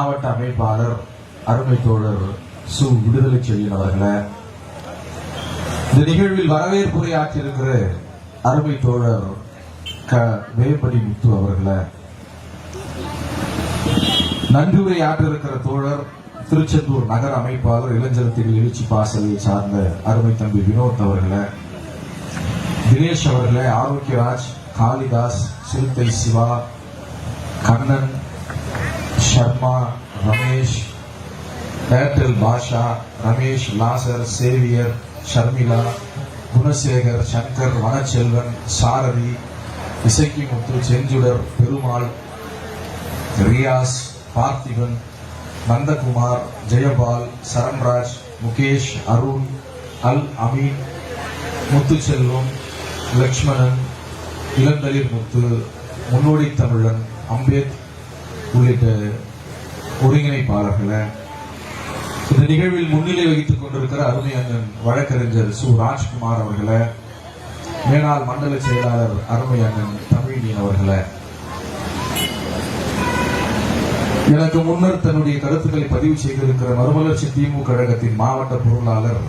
மாவட்ட அமைப்பாளர் அருமை தோழர் சு. விடுதலை செழியன் அவர்களை. இந்த நிகழ்வில் வரவேற்புரையாற்றியிருக்கிற அருமை தோழர் க. வேம்படி முத்து அவர்களை. நன்றியுரை ஆற்றிருக்கிற தோழர் திருச்செந்தூர் நகர அமைப்பாளர் இளைஞரத்தின் எழுச்சி பாசலையை சார்ந்த அருமை தம்பி வினோத் அவர்களை. தினேஷ் அவர்களை ஆரோக்கியராஜ் காளிதாஸ் சிறுத்தை சிவா கண்ணன் சர்மா ரமேஷ் ஏர்டெல் பாஷா ரமேஷ் லாசர் சேவியர் ஷர்மிளா குணசேகர் சங்கர் வனச்செல்வன் சாரதி இசக்கி முத்து செஞ்சுடர் பெருமாள் ரியாஸ் பார்த்திபன் நந்தகுமார் ஜெயபால் சரண்ராஜ் முகேஷ் அருண் அல் அமீன் முத்துச்செல்வம் லக்ஷ்மணன் இளந்தளிர் முத்து முன்னோடி தமிழன் அம்பேத் உள்ளிட்ட ஒருங்கிணைப்பாளர்களை இந்த நிகழ்வில் முன்னிலை வகித்துக் கொண்டிருக்கிற அருமையங்கன் வழக்கறிஞர் சு. ராஜ்குமார் அவர்களை மேலாள் மண்டல செயலாளர் அருமையங்கன் தமிழியன் அவர்களை எனக்கு முன்னர் தன்னுடைய கருத்துக்களை பதிவு செய்திருக்கிற மறுமலர்ச்சி திமுக கழகத்தின் மாவட்ட பொருளாளர்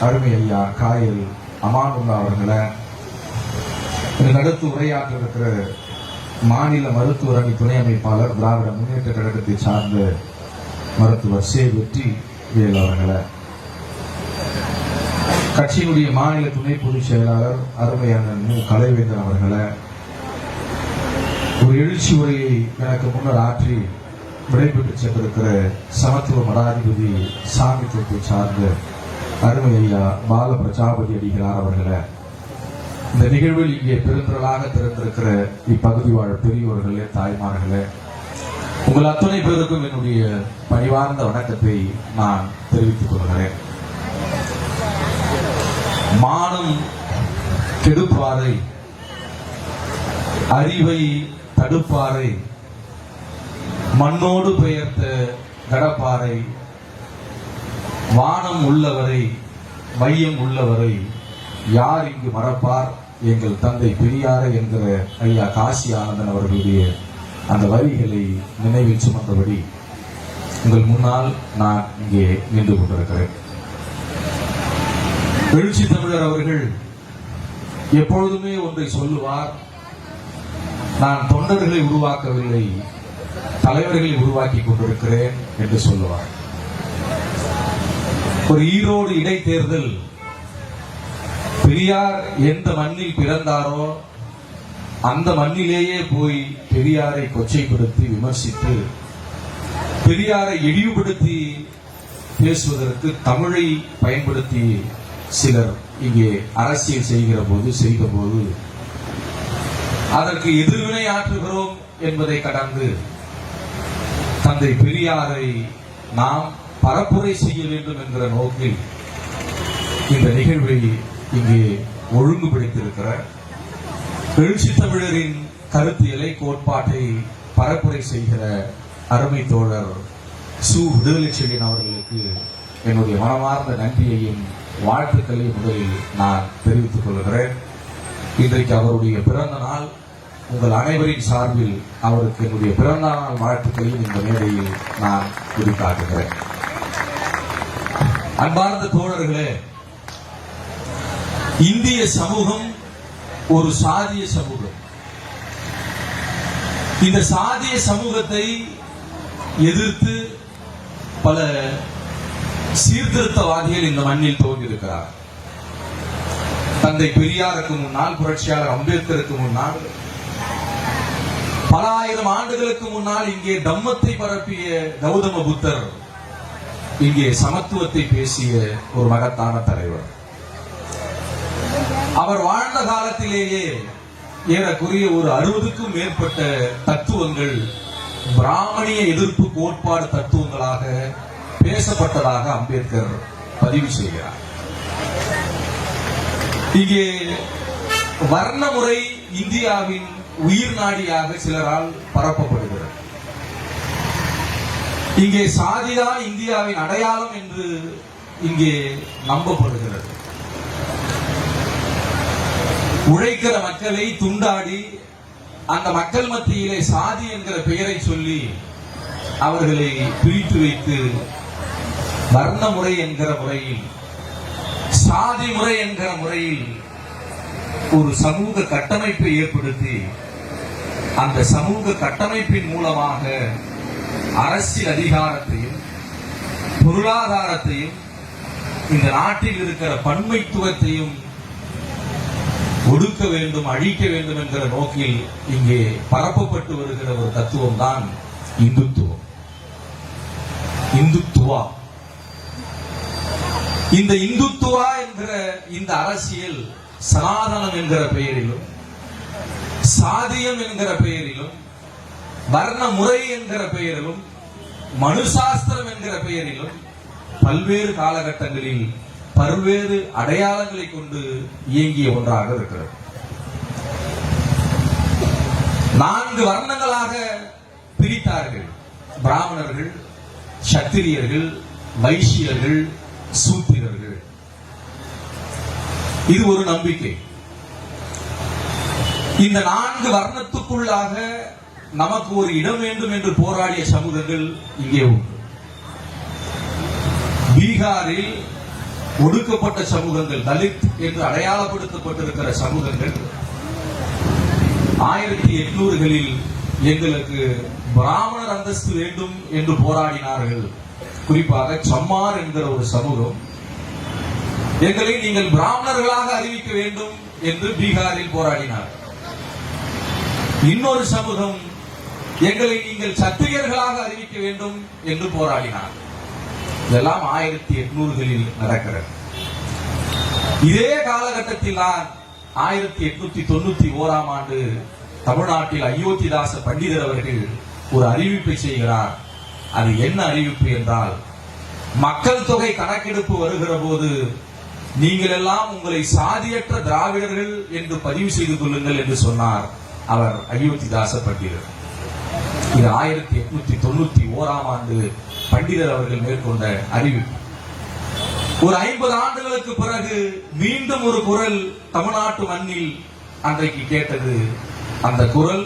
அருமை ஐயா காயல் அமானுல்லா அவர்களை நடத்து அடுத்து உரையாற்ற இருக்கிற மாநில மருத்துவர் அணி துணை அமைப்பாளர் திராவிட முன்னேற்ற கழகத்தை சார்ந்த மருத்துவர் சே. வெற்றி வேல் அவர்களை. கட்சியினுடைய மாநில துணை பொதுச் செயலாளர் அருமையான மு. கலைவேந்தன் அவர்களை ஒரு எழுச்சி உரையை எனக்கு முன்னர் ஆற்றி விடைபெற்று சென்றிருக்கிற சமத்துவ மடாதிபதி சாமி தொகுப்பை சார்ந்த அருமை ஐயா பால பிரஜாபதி அடிகளார் அவர்களை இந்த நிகழ்வில் இங்கே பெருந்திரளாக திறந்திருக்கிற இப்பகுதி வாழ் பெரியோர்களே தாய்மார்களே உங்கள் அத்துணை பேருக்கும் என்னுடைய பணிவார்ந்த வணக்கத்தை நான் தெரிவித்துக் கொள்கிறேன். மானம் கெடுப்பாரை அறிவை தடுப்பாரை மண்ணோடு பெயர்த்த கடப்பாறை வானம் உள்ளவரை மையம் உள்ளவரை யார் இங்கு மறப்பார்? எங்கள் தந்தை பெரியார என்கிற ஐயா காசி ஆனந்தன் அவர்களுடைய அந்த வரிகளை நினைவில் சுமந்தபடி உங்கள் முன்னால் நான் இங்கே நின்று கொண்டிருக்கிறேன். எழுச்சி தமிழர் அவர்கள் எப்பொழுதுமே ஒன்றை சொல்லுவார் நான் தொண்டர்களை உருவாக்கவில்லை தலைவர்களை உருவாக்கி கொண்டிருக்கிறேன் என்று சொல்லுவார். ஒரு ஈரோடு இடைத்தேர்தல் பெரியார் எந்த மண்ணில் பிறந்தாரோ அந்த மண்ணிலேயே போய் பெரியாரை கொச்சைப்படுத்தி விமர்சித்து பெரியாரை இழிவுபடுத்தி பேசுவதற்கு தமிழை பயன்படுத்தி சிலர் இங்கே அரசியல் செய்கிற போது செய்த போது அதற்கு எதிர்வினை ஆற்றுகிறோம் என்பதை கடந்து தந்தை பெரியாரை நாம் பரப்புரை செய்ய வேண்டும் என்கிற நோக்கில் இந்த நிகழ்வை இங்கே ஒழுங்குபடுத்தியிருக்கிற எழுச்சி தமிழரின் கருத்தியலை கோட்பாட்டை பரப்புரை செய்கிற அருமை தோழர் சு. விடுதலை அவர்களுக்கு என்னுடைய மனமார்ந்த நன்றியையும் வாழ்த்துக்களையும் முதலில் நான் தெரிவித்துக் கொள்கிறேன். இன்றைக்கு அவருடைய பிறந்த நாள். உங்கள் அனைவரின் சார்பில் அவருக்கு என்னுடைய பிறந்த நாள் வாழ்த்துக்களையும் இந்த மேடையில் நான் குறிக்காட்டுகிறேன். அன்பார்ந்த தோழர்களே இந்திய சமூகம் ஒரு சாதிய சமூகம். இந்த சாதிய சமூகத்தை எதிர்த்து பல சீர்திருத்தவாதிகள் இந்த மண்ணில் தோன்றியிருக்கிறார். தந்தை பெரியாருக்கு முன்னால் புரட்சியாளர் அம்பேத்கருக்கு முன்னால் பல ஆயிரம் ஆண்டுகளுக்கு முன்னால் இங்கே தம்மத்தை பரப்பிய கௌதம புத்தர் இங்கே சமத்துவத்தை பேசிய ஒரு மகத்தான தலைவர். அவர் வாழ்ந்த காலத்திலேயே ஏறக்குறைய ஒரு அறுபதுக்கும் மேற்பட்ட தத்துவங்கள் பிராமணிய எதிர்ப்பு கோட்பாடு தத்துவங்களாக பேசப்பட்டதாக அம்பேத்கர் பதிவு செய்கிறார். இங்கே வர்ணமுறை இந்தியாவின் உயிர் நாடியாக சிலரால் பரப்பப்படுகிறது. இங்கே சாதிதான் இந்தியாவின் அடையாளம் என்று இங்கே நம்பப்படுகிறது. உழைக்கிற மக்களை துண்டாடி அந்த மக்கள் மத்தியிலே சாதி என்கிற பெயரை சொல்லி அவர்களை பிரித்து வைத்து வர்ண முறை என்கிற முறையில் சாதி முறை என்கிற முறையில் ஒரு சமூக கட்டமைப்பை ஏற்படுத்தி அந்த சமூக கட்டமைப்பின் மூலமாக அரசியல் அதிகாரத்தையும் பொருளாதாரத்தையும் இந்த நாட்டில் இருக்கிற பன்மைத்துவத்தையும் ஒடுக்க வேண்டும் அழிக்க வேண்டும் என்கிற நோக்கில் இங்கே பரப்பப்பட்டு வருகிற ஒரு தத்துவம் தான் இந்துத்துவம். இந்துத்துவா. இந்த இந்துத்துவா என்கிற இந்த அரசியல் சனாதனம் என்கிற பெயரிலும் சாதியம் என்கிற பெயரிலும் வர்ண முறை என்கிற பெயரிலும் மனுசாஸ்திரம் என்கிற பெயரிலும் பல்வேறு காலகட்டங்களில் பல்வேறு அடையாளங்களை கொண்டு இயங்கிய ஒன்றாக இருக்கிறது. நான்கு வர்ணங்களாக பிரித்தார்கள். பிராமணர்கள் சத்திரியர்கள் வைசியர்கள் சூத்திரர்கள். இது ஒரு நம்பிக்கை. இந்த நான்கு வர்ணத்துக்குள்ளாக நமக்கு ஒரு இடம் வேண்டும் என்று போராடிய சமூகங்கள் இங்கே உண்டு. பீகாரில் ஒடுக்கப்பட்ட சமூகங்கள் தலித் என்று அடையாளப்படுத்தப்பட்டிருக்கிற சமூகங்கள் ஆயிரத்தி எட்நூறுகளில் எங்களுக்கு பிராமணர் அந்தஸ்து வேண்டும் என்று போராடினார்கள். குறிப்பாக சம்மார் என்கிற ஒரு சமூகம். எங்களை நீங்கள் பிராமணர்களாக அறிவிக்க வேண்டும் என்று பீகாரில் போராடினார். இன்னொரு சமூகம் எங்களை நீங்கள் சத்திரியர்களாக அறிவிக்க வேண்டும் என்று போராடினார். இதெல்லாம் ஆயிரத்தி எட்நூறுகளில் நடக்கிறது. இதே காலகட்டத்தில் தான் ஆயிரத்தி எட்நூத்தி தொண்ணூத்தி ஓராம் ஆண்டு தமிழ்நாட்டில் அயோத்திதாச பண்டிதர் அவர்கள் ஒரு அறிவிப்பை செய்கிறார். அது என்ன அறிவிப்பு என்றால் மக்கள் தொகை கணக்கெடுப்பு வருகிற போது நீங்கள் எல்லாம் உங்களை சாதியற்ற திராவிடர்கள் என்று பதிவு செய்து கொள்ளுங்கள் என்று சொன்னார் அவர் அயோத்திதாச பண்டிதர். இது ஆயிரத்தி எட்நூத்தி தொண்ணூத்தி ஓராம் ஆண்டு பண்டிதர் அவர்கள் மேற்கொண்ட அறிவிப்பு ஒரு ஐம்பது ஆண்டுகளுக்கு பிறகு மீண்டும் ஒரு குரல் தமிழ்நாட்டு மண்ணில் அன்றைக்கு கேட்டது. அந்த குரல்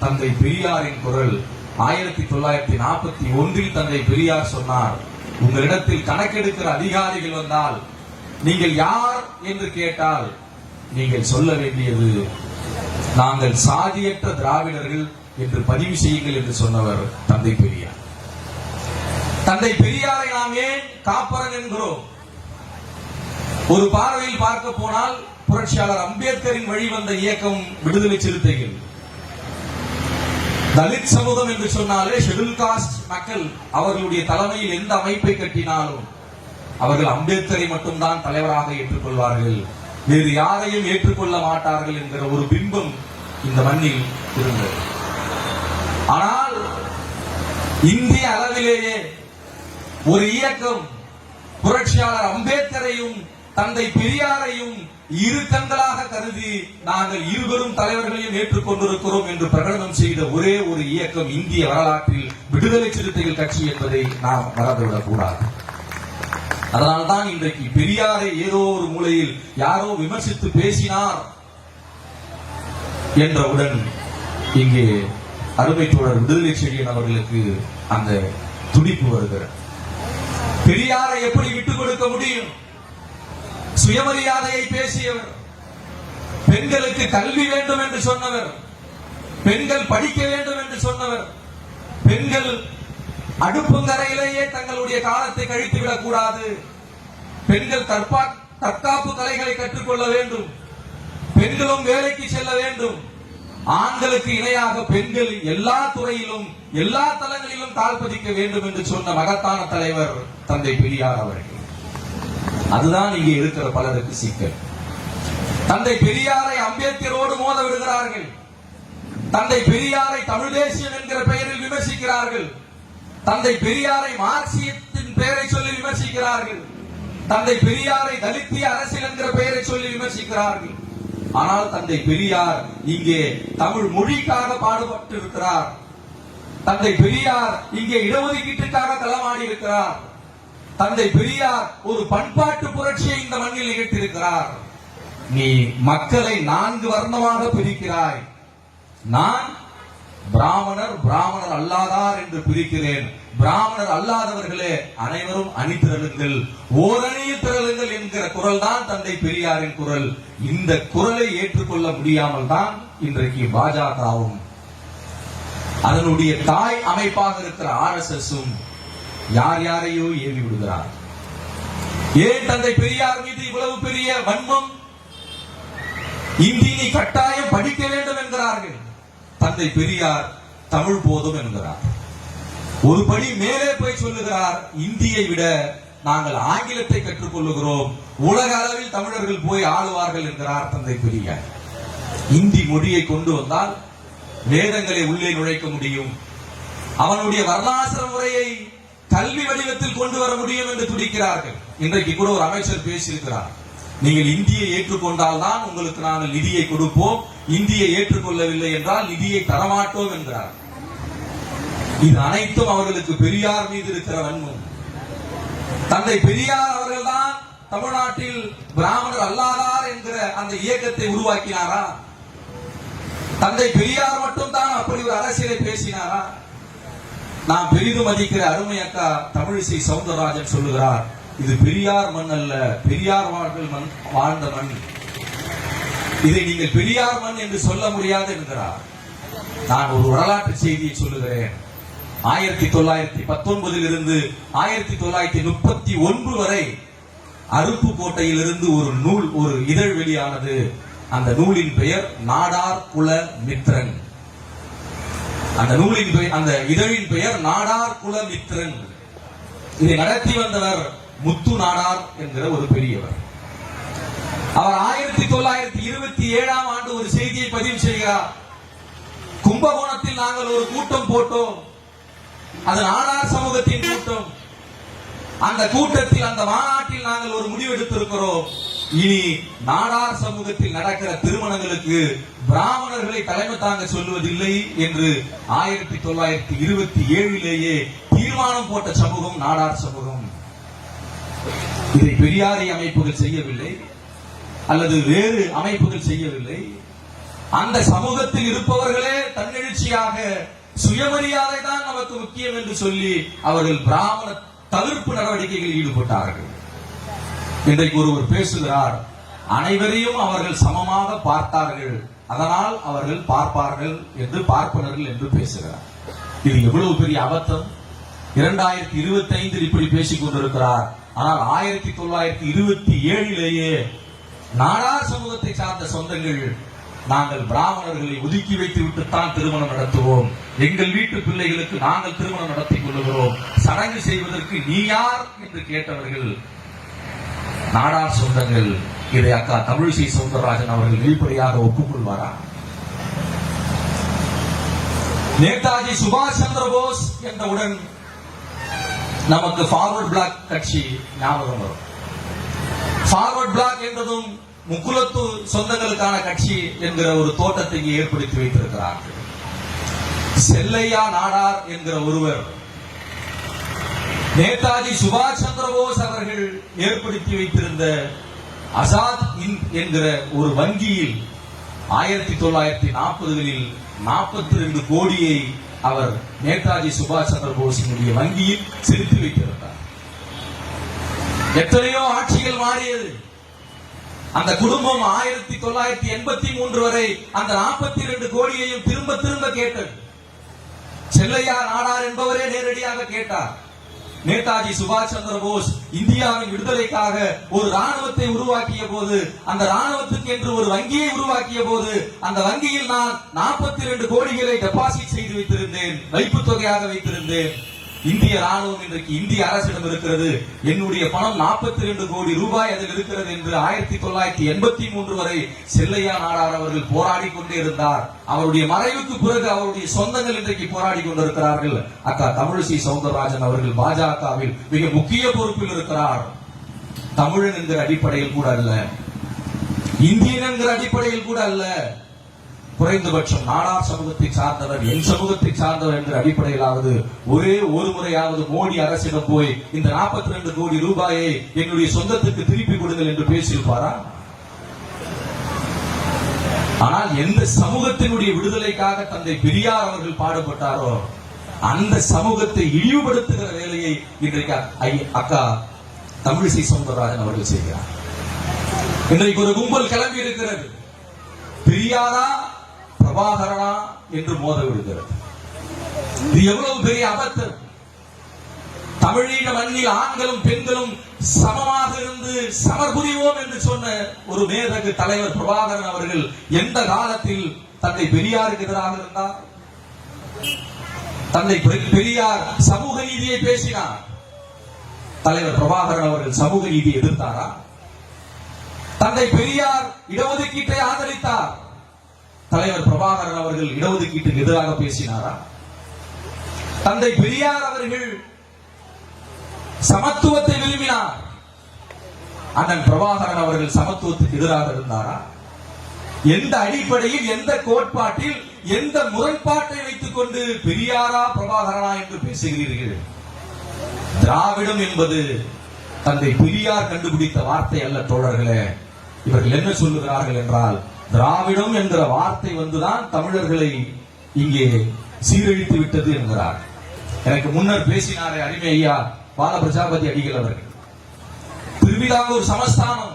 தந்தை பெரியாரின் குரல். ஆயிரத்தி தொள்ளாயிரத்தி நாற்பத்தி ஒன்றில் தந்தை பெரியார் சொன்னார் உங்களிடத்தில் கணக்கெடுக்கிற அதிகாரிகள் வந்தால் நீங்கள் யார் என்று கேட்டால் நீங்கள் சொல்ல வேண்டியது நாங்கள் சாதியற்ற திராவிடர்கள் என்று பதிவு செய்யுங்கள் என்று சொன்னவர் தந்தை பெரியார். தந்தை பெரியாரை நாம் ஏன் காப்பரன் என்கிறோம்? ஒரு பார்வையில் பார்க்க போனால் புரட்சியாளர் அம்பேத்கரின் வழிவந்த இயக்கம் விடுதலை சிறுத்தைகள். தலித் சமூகம் என்று சொன்னாலே ஷெடியூல் காஸ்ட் மக்கள் அவர்களுடைய தலைமையில் எந்த அமைப்பை கட்டினாலும் அவர்கள் அம்பேத்கரை மட்டும்தான் தலைவராக ஏற்றுக்கொள்வார்கள். வேறு யாரையும் ஏற்றுக்கொள்ள மாட்டார்கள் என்கிற ஒரு பிம்பம் இந்த மண்ணில் இருந்தது. ஆனால் இந்திய அளவிலேயே ஒரு இயக்கம் புரட்சியாளர் அம்பேத்கரையும் தந்தை பெரியாரையும் இரு கண்களாக கருதி நாங்கள் இருவரும் தலைவர்களையும் ஏற்றுக்கொண்டிருக்கிறோம் என்று பிரகடனம் செய்த ஒரே ஒரு இயக்கம் இந்திய வரலாற்றில் விடுதலை சிறுத்தைகள் கட்சி என்பதை நாம் மறந்துவிடக் கூடாது அதனால்தான் இன்றைக்கு பெரியாரை ஏதோ ஒரு மூலையில் யாரோ விமர்சித்து பேசினார் என்றவுடன் இங்கே அருமை தோழர் விடுதலை செழியன் அவர்களுக்கு அந்த துடிப்பு வருகிறது. பெரியாரை எப்படி விட்டுக் கொடுக்க முடியும்? சுயமரியாதையை பேசியவர். பெண்களுக்கு கல்வி வேண்டும் என்று சொன்னவர். பெண்கள் படிக்க வேண்டும் என்று சொன்னவர். பெண்கள் அடுப்புங்கரையிலேயே தங்களுடைய காலத்தை கழித்து விடக்கூடாது. பெண்கள் தற்பா தற்காப்பு கலைகளை கற்றுக்கொள்ள வேண்டும். பெண்களும் வேலைக்கு செல்ல வேண்டும். ஆண்களுக்கு இணையாக பெண்கள் எல்லா துறையிலும் எல்லா தளங்களிலும் கால் பதிக்க வேண்டும் என்று சொன்ன மகத்தான தலைவர் தந்தை பெரியார் அவர்கள். அதுதான் இங்கே இருக்கிற பலருக்கு சிக்கல். தந்தை பெரியாரை அம்பேத்கரோடு மோத விடுகிறார்கள். தந்தை பெரியாரை தமிழ் தேசியம் என்கிற பெயரில் விமர்சிக்கிறார்கள். தந்தை பெரியாரை மார்க்சியத்தின் பெயரை சொல்லி விமர்சிக்கிறார்கள். தந்தை பெரியாரை தலித்திய அரசியல் என்கிற பெயரை சொல்லி விமர்சிக்கிறார்கள். ஆனால் தந்தை பெரியார் இங்கே தமிழ் மொழிக்காக பாடுபட்டு இருக்கிறார் தந்தை பெரியார் இங்கே இடஒதுக்கீட்டுக்காக களமாடி இருக்கிறார் தந்தை பெரியார் ஒரு பண்பாட்டு புரட்சியை இந்த மண்ணில் நிகழ்த்தியிருக்கிறார். நீ மக்களை நான்கு வர்ணமாக பிரிக்கிறாய். நான் பிராமணர் பிராமணர் அல்லாதார் என்று பிரிக்கிறேன். பிராமணர் அல்லாதவர்களே அனைவரும் அணி திரளுங்கள் ஓரணியில் திரளுங்கள் என்கிற குரல் தான் தந்தை பெரியாரின் குரல். இந்த குரலை ஏற்றுக்கொள்ள முடியாமல் தான் இன்றைக்கு பாஜகவும். அதனுடைய தாய் அமைப்பாக இருக்கிற ஆர் எஸ் யார் யாரையோ ஏவி விடுகிறார். ஏன் தந்தை பெரியார் மீது இவ்வளவு பெரிய வன்மம்? இந்தி கட்டாயம் படிக்க வேண்டும் என்கிறார்கள். தந்தை பெரியார் தமிழ் போதும் என்கிறார். ஒரு படி மேலே போய் சொல்லுகிறார் இந்தியை விட நாங்கள் ஆங்கிலத்தை கற்றுக்கொள்ளுகிறோம் உலக அளவில் தமிழர்கள் போய் ஆளுவார்கள் என்கிறார் தந்தை பெரியார் இந்தி மொழியை கொண்டு வந்தால் வேதங்களை உள்ளே நுழைக்க முடியும். அவனுடைய வர்ணாசிர முறையை கல்வி வடிவத்தில் கொண்டு வர முடியும் என்று துடிக்கிறார்கள். இன்றைக்கு கூட ஒரு அமைச்சர் பேசியிருக்கிறார். நீங்கள் இந்தியை ஏற்றுக்கொண்டால் தான் உங்களுக்கு நாங்கள் நிதியை கொடுப்போம் இந்தியை ஏற்றுக்கொள்ளவில்லை என்றால் நிதியை தரமாட்டோம் என்கிறார். இது அனைத்தும் அவர்களுக்கு பெரியார் மீது இருக்கிற வன்மம். தந்தை பெரியார் அவர்கள்தான் தமிழ்நாட்டில் பிராமணர் அல்லாதார் என்கிற அந்த இயக்கத்தை உருவாக்கினாரா? தந்தை பெரியார் மட்டும் தான் அப்படி ஒரு அரசியலை பேசினாரா? நான் பெரிதும் மதிக்கிற அருமை அக்கா தமிழிசை சவுந்தரராஜன் சொல்லுகிறார் இது பெரியார் மண் அல்ல பெரியார் வாழ்கள் மண் வாழ்ந்த மண். இதை நீங்கள் பெரியார் மண் என்று சொல்ல முடியாது என்கிறார். நான் ஒரு வரலாற்று செய்தியை சொல்லுகிறேன். ஆயிரத்தி தொள்ளாயிரத்தி பத்தொன்பதில் இருந்து ஆயிரத்தி தொள்ளாயிரத்தி முப்பத்தி ஒன்று வரை அருப்புக்கோட்டையில் இருந்து ஒரு நூல் ஒரு இதழ் வெளியானது. அந்த நூலின் பெயர் நாடார் குல மித்ரன். அந்த நூலின் பெயர் அந்த இதழின் பெயர் நாடார் குல மித்ரன். இதை நடத்தி வந்தவர் முத்து நாடார் என்கிற ஒரு பெரியவர். அவர் ஆயிரத்தி தொள்ளாயிரத்தி இருபத்தி ஏழாம் ஆண்டு ஒரு செய்தியை பதிவு செய்கிறார். கும்பகோணத்தில் நாங்கள் ஒரு கூட்டம் போட்டோம். அது நாடார் சமூகத்தின் கூட்டம். அந்த கூட்டத்தில் அந்த மாநாட்டில் நாங்கள் ஒரு முடிவு எடுத்திருக்கிறோம். இனி நாடார் சமூகத்தில் நடக்கிற திருமணங்களுக்கு பிராமணர்களை தலைமை தாங்க சொல்லுவதில்லை என்று ஆயிரத்தி தொள்ளாயிரத்தி இருபத்தி ஏழிலேயே தீர்மானம் போட்ட சமூகம் நாடார் சமூகம். இதை பெரியாரி அமைப்புகள் செய்யவில்லை அல்லது வேறு அமைப்புகள் செய்யவில்லை. அந்த சமூகத்தில் இருப்பவர்களே தன்னெழுச்சியாக சுயமரியாதை தான் நமக்கு முக்கியம் என்று சொல்லி அவர்கள் பிராமண தவிர்ப்பு நடவடிக்கைகளில் ஈடுபட்டார்கள். இன்றைக்கு ஒருவர் பேசுகிறார் அனைவரையும் அவர்கள் சமமாக பார்த்தார்கள் அதனால் அவர்கள் பார்ப்பார்கள் என்று பார்ப்பனர்கள் என்று பேசுகிறார். இது எவ்வளவு பெரிய அபத்தம்? இரண்டாயிரத்தி இருபத்தி ஐந்தில் இப்படி பேசிக் கொண்டிருக்கிறார். ஆனால் ஆயிரத்தி தொள்ளாயிரத்தி இருபத்தி ஏழிலேயே நாடார் சமூகத்தை சார்ந்த சொந்தங்கள் நாங்கள் பிராமணர்களை ஒதுக்கி வைத்து விட்டுத்தான் திருமணம் நடத்துவோம். எங்கள் வீட்டு பிள்ளைகளுக்கு நாங்கள் திருமணம் நடத்திக் கொள்ளுகிறோம். சடங்கு செய்வதற்கு நீ யார் என்று கேட்டவர்கள் நாடார் சொந்தங்கள். இதை அக்கா தமிழிசை சவுந்தரராஜன் அவர்கள் வெளிப்படையாக ஒப்புக்கொள்வாரா? நேதாஜி சுபாஷ் சந்திர போஸ் என்றவுடன் நமக்கு ஃபார்வர்ட் பிளாக் கட்சி ஞாபகம் வரும். ஃபார்வர்ட் பிளாக் என்றதும் முக்குலத்து சொந்தங்களுக்கான கட்சி என்கிற ஒரு தோட்டத்தை இங்கே ஏற்படுத்தி வைத்திருக்கிறார்கள். செல்லையா நாடார் என்கிற ஒருவர் நேதாஜி சுபாஷ் சந்திரபோஸ் அவர்கள் ஏற்படுத்தி வைத்திருந்த அசாத் இந்த் என்கிற ஒரு வங்கியில் ஆயிரத்தி தொள்ளாயிரத்தி நாற்பதுகளில் நாற்பத்தி ரெண்டு கோடியை அவர் நேதாஜி சுபாஷ் சந்திரபோஸினுடைய வங்கியில் செலுத்தி வைத்திருந்தார். எத்தனையோ ஆட்சிகள் மாறியது. அந்த குடும்பம் ஆயிரத்தி தொள்ளாயிரத்தி எண்பத்தி மூன்று வரை அந்த நாற்பத்தி இரண்டு கோடியையும் திரும்ப திரும்ப கேட்டது. செல்லையா நாடார் என்பவரே நேரடியாக கேட்டார். நேதாஜி சுபாஷ் சந்திர போஸ் இந்தியாவின் விடுதலைக்காக ஒரு ராணுவத்தை உருவாக்கிய போது அந்த ராணுவத்துக்கு என்று ஒரு வங்கியை உருவாக்கிய போது அந்த வங்கியில் நான் நாற்பத்தி இரண்டு கோடிகளை டெபாசிட் செய்து வைத்திருந்தேன் வைப்பு தொகையாக வைத்திருந்தேன். இந்திய ராணுவம் இன்றைக்கு இந்திய அரசிடம் இருக்கிறது. என்னுடைய பணம் நாற்பத்தி ரெண்டு கோடி ரூபாய் அதில் இருக்கிறது என்று ஆயிரத்தி தொள்ளாயிரத்தி எண்பத்தி மூன்று வரை செல்லையா நாடார் அவர்கள் போராடி கொண்டே இருந்தார். அவருடைய மறைவுக்கு பிறகு அவருடைய சொந்தங்கள் இன்றைக்கு போராடி கொண்டிருக்கிறார்கள். அக்கா தமிழிசை சவுந்தரராஜன் அவர்கள் பாஜகவில் மிக முக்கிய பொறுப்பில் இருக்கிறார். தமிழன் என்கிற அடிப்படையில் கூட அல்ல. இந்தியன் என்கிற அடிப்படையில் கூட அல்ல. குறைந்தபட்சம் நாடார் சமூகத்தை சார்ந்தவர் என் சமூகத்தை சார்ந்தவர் என்ற அடிப்படையிலாவது ஒரே ஒரு முறையாவது மோடி அரசிடம் போய் இந்த நாற்பத்தி ரெண்டு கோடி ரூபாயை என்னுடைய சொந்தத்துக்கு திருப்பி கொடுங்கள் என்று பேசியிருப்பாரா? ஆனால் எந்த சமூகத்தினுடைய விடுதலைக்காக தந்தை பெரியார் அவர்கள் பாடுபட்டாரோ அந்த சமூகத்தை இழிவுபடுத்துகிற வேலையை இன்றைக்கு ஐ- அக்கா தமிழிசை சவுந்தரராஜன் அவர்கள் செய்கிறார். இன்றைக்கு ஒரு கும்பல் கிளம்பி இருக்கிறது பெரியாரா பிரபாகரனா என்று மோத விடுகிறது இது எவ்வளவு பெரிய அபத்தம் தமிழீழ மண்ணில் ஆண்களும் பெண்களும் சமமாக இருந்து சமர்புரிவோம் என்று சொன்ன ஒரு மேதகு தலைவர் பிரபாகரன் அவர்கள் எந்த காலத்தில் தந்தை பெரியாருக்கு எதிராக இருந்தார்? தந்தை பெரியார் சமூக நீதியை பேசினார். தலைவர் பிரபாகரன் அவர்கள் சமூக நீதியை எதிர்த்தாரா? தந்தை பெரியார் இடஒதுக்கீட்டை ஆதரித்தார். தலைவர் பிரபாகரன் அவர்கள் இடஒதுக்கீட்டுக்கு எதிராக பேசினாரா? தந்தை பெரியார் அவர்கள் சமத்துவத்தை விரும்பினார். அண்ணன் பிரபாகரன் அவர்கள் சமத்துவத்துக்கு எதிராக இருந்தாரா? எந்த அடிப்படையில் எந்த கோட்பாட்டில் எந்த முரண்பாட்டை வைத்துக் கொண்டு பெரியாரா பிரபாகரனா என்று பேசுகிறீர்கள்? திராவிடம் என்பது தந்தை பெரியார் கண்டுபிடித்த வார்த்தை அல்ல தோழர்களே. இவர்கள் என்ன சொல்லுகிறார்கள் என்றால் திராவிடம் என்கிற வார்த்தை வந்துதான் தமிழர்களை இங்கே சீரழித்து விட்டது என்கிறார். எனக்கு முன்னர் பேசினாரே அடிமை ஐயா பால பிரஜாபதி அடிகள் அவர்கள். திருவிதாங்கூர் சமஸ்தானம்.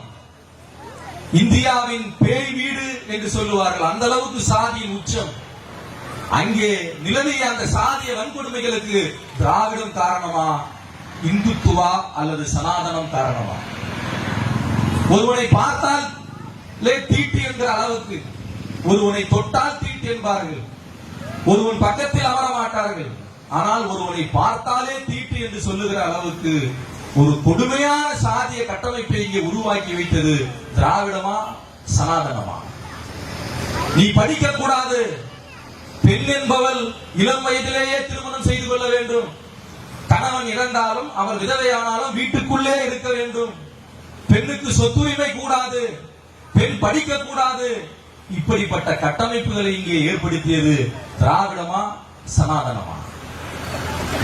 இந்தியாவின் பேய் வீடு என்று சொல்லுவார்கள். அந்த அளவுக்கு சாதியின் உச்சம். அங்கே நிலவிய அந்த சாதிய வன்கொடுமைகளுக்கு திராவிடம் காரணமா இந்துத்துவா அல்லது சனாதனம் காரணமா? ஒருவனை பார்த்தால் தீட்டு என்ற அளவுக்கு ஒருவனை தொட்டால் தீட்டு என்பார்கள். ஒருவன் பக்கத்தில் அமர மாட்டார்கள். ஆனால் ஒருவனை பார்த்தாலே தீட்டு என்று சொல்லுகிற அளவுக்கு ஒரு கொடுமையான சாதிய கட்டமைப்பை இங்கே உருவாக்கி வைத்தது திராவிடமா சனாதனமா? நீ படிக்க கூடாது. பெண் என்பவள் இளம் வயதிலேயே திருமணம் செய்து கொள்ள வேண்டும். கணவன் இறந்தாலும் அவள் விதவையானாலும் வீட்டுக்குள்ளே இருக்க வேண்டும். பெண்ணுக்கு சொத்துரிமை கூடாது. பெண் படிக்க கூடாது. இப்படிப்பட்ட கட்டமைப்புகளை இங்கே ஏற்படுத்தியது திராவிடமா சனாதனமா?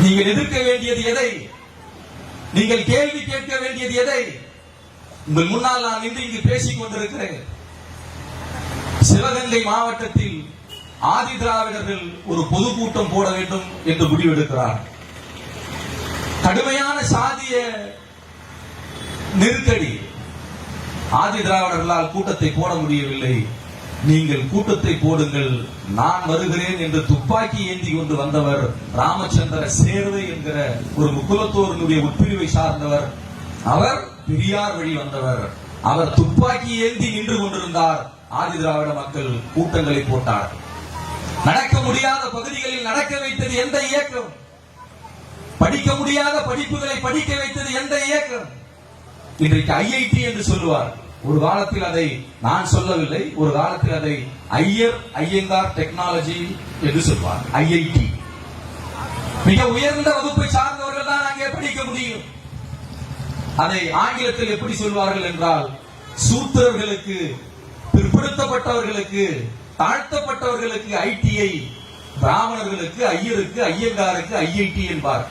நீங்கள் எதிர்க்க வேண்டியது எதை? நீங்கள் கேள்வி கேட்க வேண்டியது எதை? உங்கள் முன்னால் நான் இன்று இங்கு பேசிக் கொண்டிருக்கிறேன். சிவகங்கை மாவட்டத்தில் ஆதி திராவிடர்கள் ஒரு பொதுக்கூட்டம் போட வேண்டும் என்று முடிவெடுக்கிறார். கடுமையான சாதிய நெருக்கடி ஆதி திராவிடர்களால் கூட்டத்தை போட முடியவில்லை. நீங்கள் கூட்டத்தை போடுங்கள். நான் வருகிறேன் என்று துப்பாக்கி ஏந்தி கொண்டு வந்தவர் ராமச்சந்திர சேர்வை என்கிற ஒரு முக்குலத்தோரனுடைய உட்பிரிவை சார்ந்தவர். அவர் பெரியார் வழி வந்தவர். அவர் துப்பாக்கி ஏந்தி நின்று கொண்டிருந்தார். ஆதி திராவிட மக்கள் கூட்டங்களை போட்டார். நடக்க முடியாத பகுதிகளில் நடக்க வைத்தது எந்த இயக்கம்? படிக்க முடியாத படிப்புகளை படிக்க வைத்தது எந்த இயக்கம்? இன்றைக்கு ஐஐடி என்று சொல்லுவார் ஒரு காலத்தில் அதை நான் சொல்லவில்லை ஒரு காலத்தில் அதை ஐயர் ஐயங்கார் டெக்னாலஜி என்று சொல்வார் ஐஐடி. மிக உயர்ந்த வகுப்பை சார்ந்தவர்கள் தான் அங்கே படிக்க முடியும். அதை ஆங்கிலத்தில் எப்படி சொல்வார்கள் என்றால் சூத்திரர்களுக்கு பிற்படுத்தப்பட்டவர்களுக்கு தாழ்த்தப்பட்டவர்களுக்கு ஐடிஐ பிராமணர்களுக்கு ஐயருக்கு ஐயங்காருக்கு ஐஐடி என்பார்.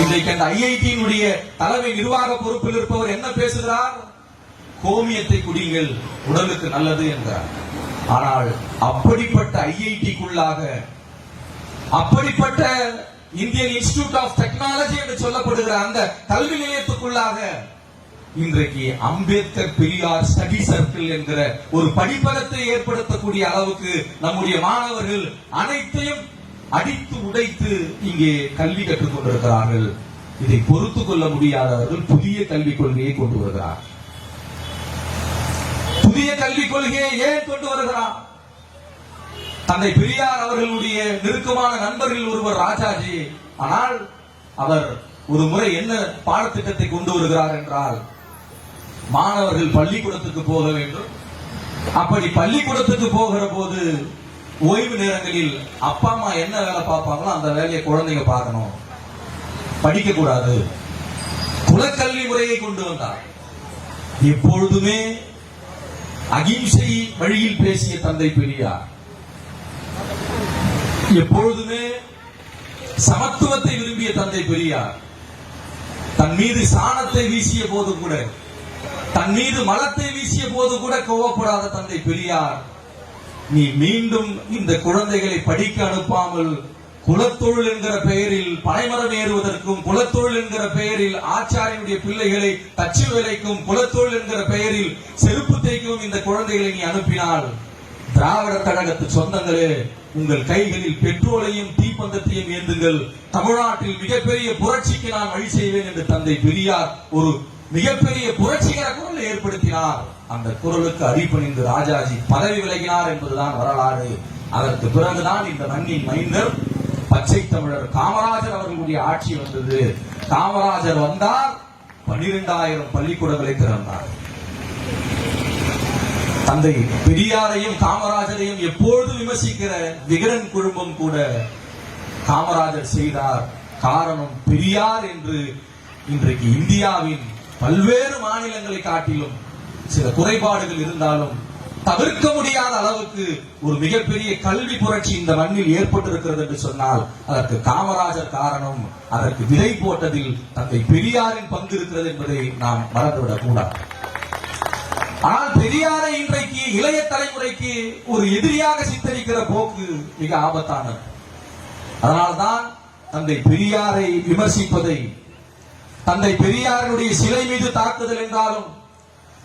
இன்றைக்கு அந்த ஐஐடியினுடைய தலைமை நிர்வாக பொறுப்பில் இருப்பவர் என்ன பேசுகிறார்? கோமியத்தை குடிங்கள் உடலுக்கு நல்லது என்றார். ஆனால் அப்படிப்பட்ட ஐஐடிக்குள்ளாக அப்படிப்பட்ட இந்தியன் இன்ஸ்டிடியூட் ஆஃப் டெக்னாலஜி என்று சொல்லப்படுகிற அந்த கல்வி நிலையத்துக்குள்ளாக இன்றைக்கு அம்பேத்கர் பெரியார் ஸ்டடி சர்க்கிள் என்கிற ஒரு படிப்பகத்தை ஏற்படுத்தக்கூடிய அளவுக்கு நம்முடைய மாணவர்கள் அனைத்தையும் அடித்து உடைத்து இங்கே கல்வி கற்றுக் கொண்டிருக்கிறார்கள் இதை பொறுத்துக் கொள்ள முடியாதவர்கள் புதிய கல்விக் கொள்கையை கொண்டு வருகிறார் புதிய கல்விக் கொள்கையை ஏன் கொண்டு வருகிறார்? தந்தை பெரியார் அவர்களுடைய நெருக்கமான நண்பர்கள் ஒருவர் ராஜாஜி. ஆனால் அவர் ஒரு முறை என்ன பாடத்திட்டத்தை கொண்டு வருகிறார் என்றால் மாணவர்கள் பள்ளிக்கூடத்துக்கு போக வேண்டும். அப்படி பள்ளிக்கூடத்துக்கு போகிற போது ஓய்வு நேரங்களில் அப்பா அம்மா என்ன வேலை பார்ப்பாங்களோ அந்த வேலையை குழந்தைங்க பார்க்கணும். படிக்க கூடாது. குலக்கல்வி முறையை கொண்டு வந்தார். எப்பொழுதுமே அகிம்சை வழியில் பேசிய தந்தை பெரியார் எப்பொழுதுமே சமத்துவத்தை விரும்பிய தந்தை பெரியார் தன் மீது சாணத்தை வீசிய போது கூட தன் மீது மலத்தை வீசிய போது கூட கோவப்படாத தந்தை பெரியார் நீ மீண்டும் இந்த குழந்தைகளை படிக்க அனுப்பாமல் குலத்தொழில் என்கிற பெயரில் பனைமரம் ஏறுவதற்கும் குலத்தொழில் என்கிற பெயரில் ஆச்சாரியனுடைய பிள்ளைகளை தச்சு வேலைக்கும் குலத்தொழில் என்கிற பெயரில் செருப்பு தேய்க்கும் இந்த குழந்தைகளை நீ அனுப்பினால் திராவிட கழகத்து சொந்தங்களே உங்கள் கைகளில் பெட்ரோலையும் தீப்பந்தத்தையும் ஏந்துங்கள். தமிழ்நாட்டில் மிகப்பெரிய புரட்சிக்கு நான் வழி செய்வேன் என்று தந்தை பெரியார் ஒரு மிகப்பெரிய புரட்சிகர குரலை ஏற்படுத்தினார். அந்த குரலுக்கு அடிப்பணிந்து ராஜாஜி பதவி விலகினார் என்பதுதான் வரலாறு. அதற்கு பிறகுதான் இந்த நன்னி மைந்தர் பச்சை தமிழர். காமராஜர் அவர்களுடைய ஆட்சி வந்தது. காமராஜர் வந்தார். பனிரெண்டாயிரம் பள்ளிக்கூடங்களை திறந்தார். தந்தை பெரியாரையும் காமராஜரையும் எப்பொழுது விமர்சிக்கிற விகடன் குழுமம் கூட காமராஜர் செய்தார். காரணம் பெரியார் என்று இன்றைக்கு இந்தியாவின் பல்வேறு மாநிலங்களை காட்டிலும் சில குறைபாடுகள் இருந்தாலும் தவிர்க்க முடியாத அளவுக்கு ஒரு மிகப்பெரிய கல்வி புரட்சி இந்த மண்ணில் ஏற்பட்டிருக்கிறது என்று சொன்னால் அதற்கு காமராஜர் காரணம் அதற்கு விதை போட்டதில் தந்தை பெரியாரின் பங்கு இருக்கிறது என்பதை நாம் மறந்துவிடக் கூடாது. ஆனால் பெரியாரை இன்றைக்கு இளைய தலைமுறைக்கு ஒரு எதிரியாக சித்தரிக்கிற போக்கு மிக ஆபத்தானது. அதனால்தான் தந்தை பெரியாரை விமர்சிப்பதை தந்தை பெரியாருடைய சிலை மீது தாக்குதல் என்றாலும்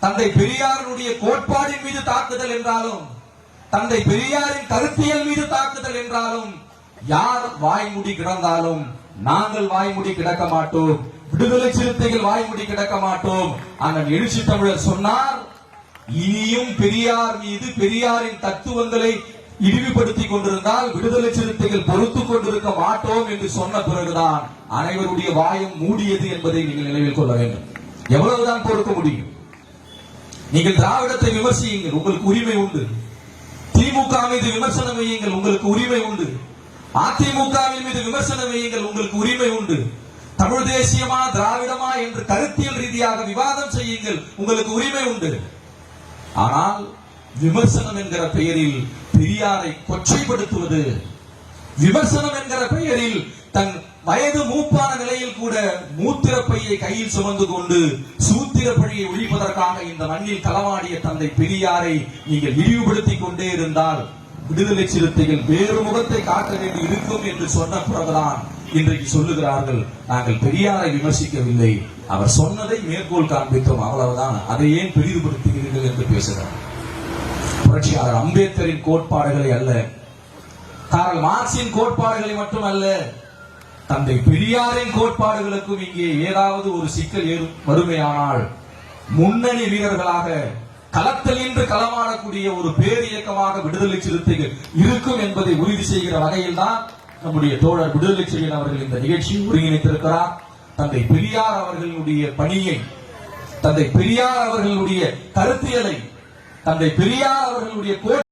தந்தை பெரியாருடைய கோட்பாடின் மீது தாக்குதல் என்றாலும் தந்தை பெரியாரின் கருத்தியல் மீது தாக்குதல் என்றாலும் யார் வாய்முடி கிடந்தாலும் நாங்கள் வாய்மூடி கிடக்க மாட்டோம். விடுதலை சிறுத்தைகள் வாய்மூடி கிடக்க மாட்டோம். அண்ணன் எழுச்சி தமிழர் சொன்னார் இனியும் பெரியார் மீது பெரியாரின் தத்துவங்களை இழிவுபடுத்திக் கொண்டிருந்தால் விடுதலை சிறுத்தைகள் பொறுத்துக் கொண்டிருக்க மாட்டோம் என்று சொன்ன பிறகுதான் அனைவருடைய வாயும் மூடியது என்பதை நீங்கள் நினைவில் கொள்ள வேண்டும். எவ்வளவுதான் பொறுக்க முடியும். நீங்கள் திராவிடத்தை விமர்சியுங்கள் உங்களுக்கு உரிமை உண்டு. திமுக மீது விமர்சனம் வையுங்கள் உங்களுக்கு உரிமை உண்டு. அதிமுகவின் மீது விமர்சனம் வையுங்கள் உங்களுக்கு உரிமை உண்டு. தமிழ் தேசியமா திராவிடமா என்று கருத்தியல் ரீதியாக விவாதம் செய்யுங்கள் உங்களுக்கு உரிமை உண்டு. ஆனால் விமர்சனம் என்கிற பெயரில் பெரியாரை கொச்சைப்படுத்துவது விமர்சனம் என்கிற பெயரில் தன் வயது மூப்பான நிலையில் கூட மூத்திரப்பையை கையில் சுமந்து கொண்டு சூத்திர பழியை ஒழிப்பதற்காக இந்த மண்ணில் களவாடிய தந்தை பெரியாரை நீங்கள் இழிவுபடுத்திக் கொண்டே இருந்தால் விடுதலை சிறுத்தைகள் வேறு முகத்தை காட்ட வேண்டி இருக்கும் என்று சொன்ன பிறகுதான் இன்றைக்கு சொல்லுகிறார்கள். நாங்கள் பெரியாரை விமர்சிக்கவில்லை. அவர் சொன்னதை மேற்கோள் காண்பித்தோம். அவ்வளவுதான். அதை ஏன் பெரிதுபடுத்துகிறீர்கள் என்று பேசுகிறார். புரட்சியாளர் அம்பேத்கரின் கோட்பாடுகளை அல்ல. காரல் மார்க்சின் கோட்பாடுகளை மட்டுமல்ல தந்தை பெரியாரின் கோட்பாடுகளுக்கும் இங்கே ஏதாவது ஒரு சிக்கல் ஏறும் வறுமையானால் முன்னணி வீரர்களாக களத்தில் இன்று களமாடக்கூடிய ஒரு பேர் இயக்கமாக விடுதலை சிறுத்தைகள் இருக்கும் என்பதை உறுதி செய்கிற வகையில் தான் நம்முடைய தோழர் விடுதலை சிறுவன் அவர்கள் இந்த நிகழ்ச்சியை ஒருங்கிணைத்திருக்கிறார். தந்தை பெரியார் அவர்களுடைய பணியை தந்தை பெரியார் அவர்களுடைய கருத்தியலை தந்தை பெரியார் அவர்களுடைய